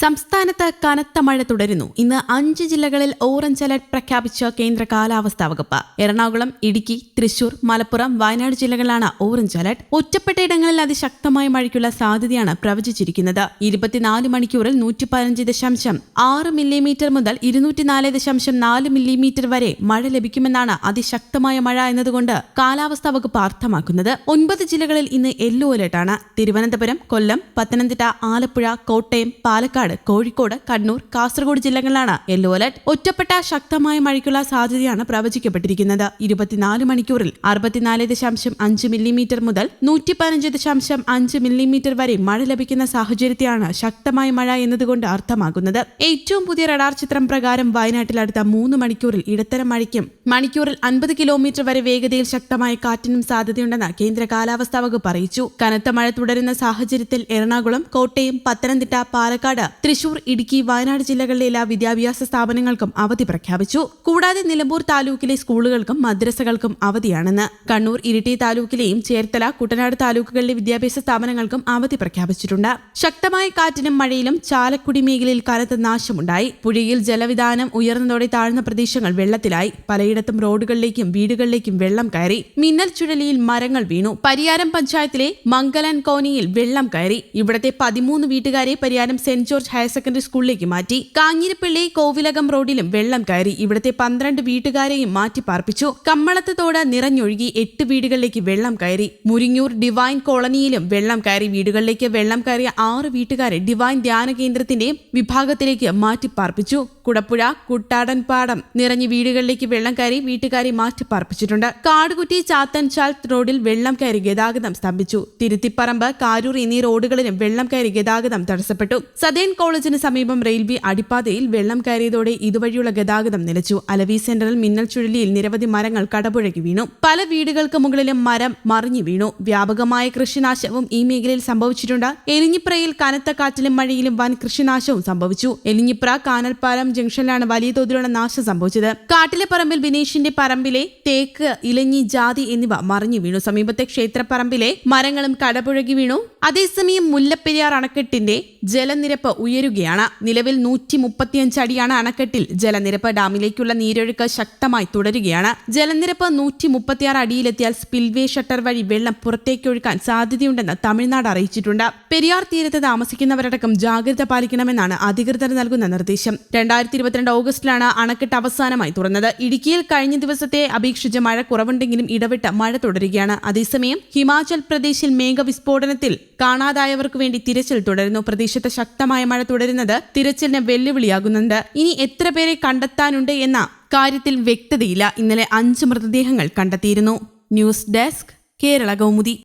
സംസ്ഥാനത്ത് കനത്ത മഴ തുടരുന്നു. ഇന്ന് അഞ്ച് ജില്ലകളിൽ ഓറഞ്ച് അലർട്ട് പ്രഖ്യാപിച്ച കേന്ദ്ര കാലാവസ്ഥാ വകുപ്പ്. എറണാകുളം ഇടുക്കി തൃശൂർ മലപ്പുറം വയനാട് ജില്ലകളിലാണ് ഓറഞ്ച് അലർട്ട്. ഒറ്റപ്പെട്ടയിടങ്ങളിൽ അതിശക്തമായ മഴയ്ക്കുള്ള സാധ്യതയാണ് പ്രവചിച്ചിരിക്കുന്നത്. ഇരുപത്തിനാല് മണിക്കൂറിൽ നൂറ്റി പതിനഞ്ച് ദശാംശം ആറ് മില്ലിമീറ്റർ മുതൽ ഇരുന്നൂറ്റിനാല് ദശാംശം നാല് മില്ലിമീറ്റർ വരെ മഴ ലഭിക്കുമെന്നാണ് അതിശക്തമായ മഴ എന്നതുകൊണ്ട് കാലാവസ്ഥാ വകുപ്പ് അർത്ഥമാക്കുന്നത്. ഒൻപത് ജില്ലകളിൽ ഇന്ന് യെല്ലോ അലർട്ടാണ്. തിരുവനന്തപുരം കൊല്ലം പത്തനംതിട്ട ആലപ്പുഴ കോട്ടയം പാലക്കാട് കോഴിക്കോട് കണ്ണൂർ കാസർഗോഡ് ജില്ലകളിലാണ്. Yellow alert. ഒറ്റപ്പെട്ട ശക്തമായ മഴയ്ക്കുള്ള സാധ്യതയാണ് പ്രവചിക്കപ്പെട്ടിരിക്കുന്നത്. ഇരുപത്തിനാല് മണിക്കൂറിൽ അറുപത്തിനാല് ദശാംശം അഞ്ച് മില്ലിമീറ്റർ മുതൽ നൂറ്റി പതിനഞ്ച് ദശാംശം അഞ്ച് മില്ലിമീറ്റർ വരെ മഴ ലഭിക്കുന്ന സാഹചര്യത്തെയാണ് ശക്തമായ മഴ എന്നതുകൊണ്ട് അർത്ഥമാക്കുന്നത്. ഏറ്റവും പുതിയ റഡാർ ചിത്രം പ്രകാരം വയനാട്ടിൽ അടുത്ത മൂന്ന് മണിക്കൂറിൽ ഇടത്തരം മഴയ്ക്കും മണിക്കൂറിൽ അൻപത് കിലോമീറ്റർ വരെ വേഗതയിൽ ശക്തമായ കാറ്റിനും സാധ്യതയുണ്ടെന്ന് കേന്ദ്ര കാലാവസ്ഥാ വകുപ്പ് അറിയിച്ചു. കനത്ത മഴ തുടരുന്ന സാഹചര്യത്തിൽ എറണാകുളം കോട്ടയം പത്തനംതിട്ട പാലക്കാട് തൃശൂർ ഇടുക്കി വയനാട് ജില്ലകളിലെ എല്ലാ വിദ്യാഭ്യാസ സ്ഥാപനങ്ങൾക്കും അവധി പ്രഖ്യാപിച്ചു. കൂടാതെ നിലമ്പൂർ താലൂക്കിലെ സ്കൂളുകൾക്കും മദ്രസകൾക്കും അവധിയാണെന്ന് കണ്ണൂർ ഇരിട്ടി താലൂക്കിലെയും ചേർത്തല കുട്ടനാട് താലൂക്കുകളിലെ വിദ്യാഭ്യാസ സ്ഥാപനങ്ങൾക്കും അവധി പ്രഖ്യാപിച്ചിട്ടുണ്ട്. ശക്തമായ കാറ്റിനും മഴയിലും ചാലക്കുടി മേഖലയിൽ കനത്ത നാശമുണ്ടായി. പുഴയിൽ ജലവിധാനം ഉയർന്നതോടെ താഴ്ന്ന പ്രദേശങ്ങൾ വെള്ളത്തിലായി. പലയിടത്തും റോഡുകളിലേക്കും വീടുകളിലേക്കും വെള്ളം കയറി. മിന്നൽ ചുഴലിയിൽ മരങ്ങൾ വീണു. പരിയാരം പഞ്ചായത്തിലെ മംഗലൻ കോനിയിൽ വെള്ളം കയറി. ഇവിടത്തെ പതിമൂന്ന് വീട്ടുകാരെ Pariyaram saint George higher secondary സ്കൂളിലേക്ക് മാറ്റി. കാഞ്ഞിരപ്പള്ളി കോവിലകം റോഡിലും വെള്ളം കയറി. ഇവിടത്തെ പന്ത്രണ്ട് വീട്ടുകാരെയും മാറ്റി പാർപ്പിച്ചു. നിറഞ്ഞൊഴുകി എട്ട് വീടുകളിലേക്ക് വെള്ളം കയറി. മുരിങ്ങൂർ ഡിവൈൻ കോളനിയിലും വെള്ളം കയറി. വീടുകളിലേക്ക് വെള്ളം കയറിയ ആറ് വീട്ടുകാരെ ഡിവൈൻ ധ്യാന കേന്ദ്രത്തിന്റെ വിഭാഗത്തിലേക്ക് മാറ്റി പാർപ്പിച്ചു. കുടപ്പുഴ കുട്ടാടൻ പാടം നിറഞ്ഞ് വീടുകളിലേക്ക് വെള്ളം കയറി വീട്ടുകാരെ മാറ്റി പാർപ്പിച്ചിട്ടുണ്ട് കാടുകുറ്റി ചാത്തൻചാൽ റോഡിൽ വെള്ളം കയറി ഗതാഗതം സ്തംഭിച്ചു. തിരുത്തിപ്പറമ്പ് കാരൂർ എന്നീ റോഡുകളിലും വെള്ളം കയറി ഗതാഗതം തടസ്സപ്പെട്ടു. സദേൺ കോളേജിന് സമീപം റെയിൽവേ അടിപ്പാതയിൽ വെള്ളം കയറിയതോടെ ഇതുവഴിയുള്ള ഗതാഗതം നിലച്ചു. അലവി സെന്ററിൽ മിന്നൽ ചുഴലിയിൽ നിരവധി മരങ്ങൾ കടപുഴകി വീണു. പല വീടുകൾക്ക് മുകളിലും മരം മറിഞ്ഞു വീണു. വ്യാപകമായ കൃഷിനാശവും ഈ മേഖലയിൽ സംഭവിച്ചിട്ടുണ്ട്. എലിഞ്ഞിപ്രയിൽ കനത്ത കാറ്റിലും മഴയിലും വൻ കൃഷിനാശവും സംഭവിച്ചു. എലിഞ്ഞിപ്ര കാനൽപ്പാലം ജംഗ്ഷനിലാണ് വലിയ തോതിലുള്ള നാശം സംഭവിച്ചത്. കാട്ടിലെ പറമ്പിൽ ബിനീഷിന്റെ പറമ്പിലെ തേക്ക് ഇലഞ്ഞി ജാതി എന്നിവ മറിഞ്ഞു വീണു. സമീപത്തെ ക്ഷേത്രപ്പറമ്പിലെ മരങ്ങളും കടപുഴകി വീണു. അതേസമയം മുല്ലപ്പെരിയാർ അണക്കെട്ടിന്റെ ജലനിരപ്പ് ഉയരുകയാണ്. നിലവിൽ നൂറ്റി മുപ്പത്തിയഞ്ച് അടിയാണ് അണക്കെട്ടിൽ ജലനിരപ്പ്. ഡാമിലേക്കുള്ള നീരൊഴുക്ക് ശക്തമായി തുടരുകയാണ്. ജലനിരപ്പ് നൂറ്റി മുപ്പത്തിയാറ് അടിയിലെത്തിയാൽ സ്പിൽവേ ഷട്ടർ വഴി വെള്ളം പുറത്തേക്കൊഴുക്കാൻ സാധ്യതയുണ്ടെന്ന് തമിഴ്നാട് അറിയിച്ചിട്ടുണ്ട്. പെരിയാർ തീരത്ത് താമസിക്കുന്നവരടക്കം ജാഗ്രത പാലിക്കണമെന്നാണ് അധികൃതർ നൽകുന്ന നിർദ്ദേശം. രണ്ടായിരത്തി ഇരുപത്തിരണ്ട് ഓഗസ്റ്റിലാണ് അണക്കെട്ട് അവസാനമായി തുറന്നത്. ഇടുക്കിയിൽ കഴിഞ്ഞ ദിവസത്തെ അപേക്ഷിച്ച് മഴ കുറവുണ്ടെങ്കിലും ഇടവിട്ട് മഴ തുടരുകയാണ്. അതേസമയം ഹിമാചൽ പ്രദേശിൽ മേഘവിസ്ഫോടനത്തിൽ കാണാതായവർക്ക് വേണ്ടി തിരച്ചിൽ തുടരുന്നു. പ്രദേശത്ത് ശക്തമായ മഴ തുടരുന്നത് തിരച്ചിലിന് വെല്ലുവിളിയാകുന്നുണ്ട്. ഇനി എത്ര പേരെ കണ്ടെത്താനുണ്ട് എന്ന കാര്യത്തിൽ വ്യക്തതയില്ല. ഇന്നലെ അഞ്ച് മൃതദേഹങ്ങൾ കണ്ടെത്തിയിരുന്നു. News desk Kerala Kaumudi.